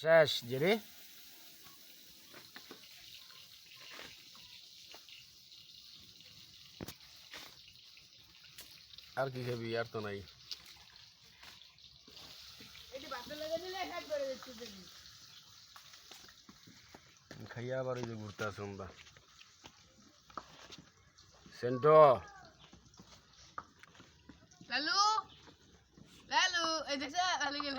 শেষ জেরে আর কি খাবি? আর তো নাই। খাইয়া আবার ওই যে ঘুরতে আসুন আমরা। সেন্টো। লালু? লালু? এই দেখছ? লালু গেল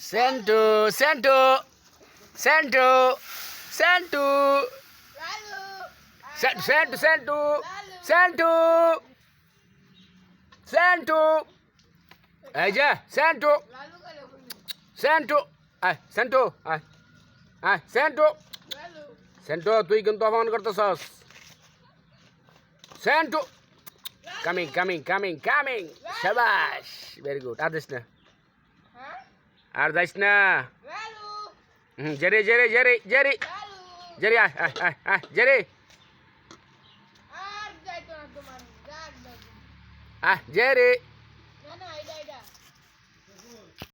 সেন্টো সেন্টো সেন্টো সেন্টো সেন্টু সেন্টু সেন্টু সেন্টু এই যে সেন্টু সেন্টু আয় সেন্টু আয় আয় সেন্টু সেন্টু তুই কিন্তু অপমান করতেছস Sentu coming coming coming coming শাবাশ very good যাইস না આર દઈશ ના જરે જરે જરે જરે. જરે જરે. આ જરે.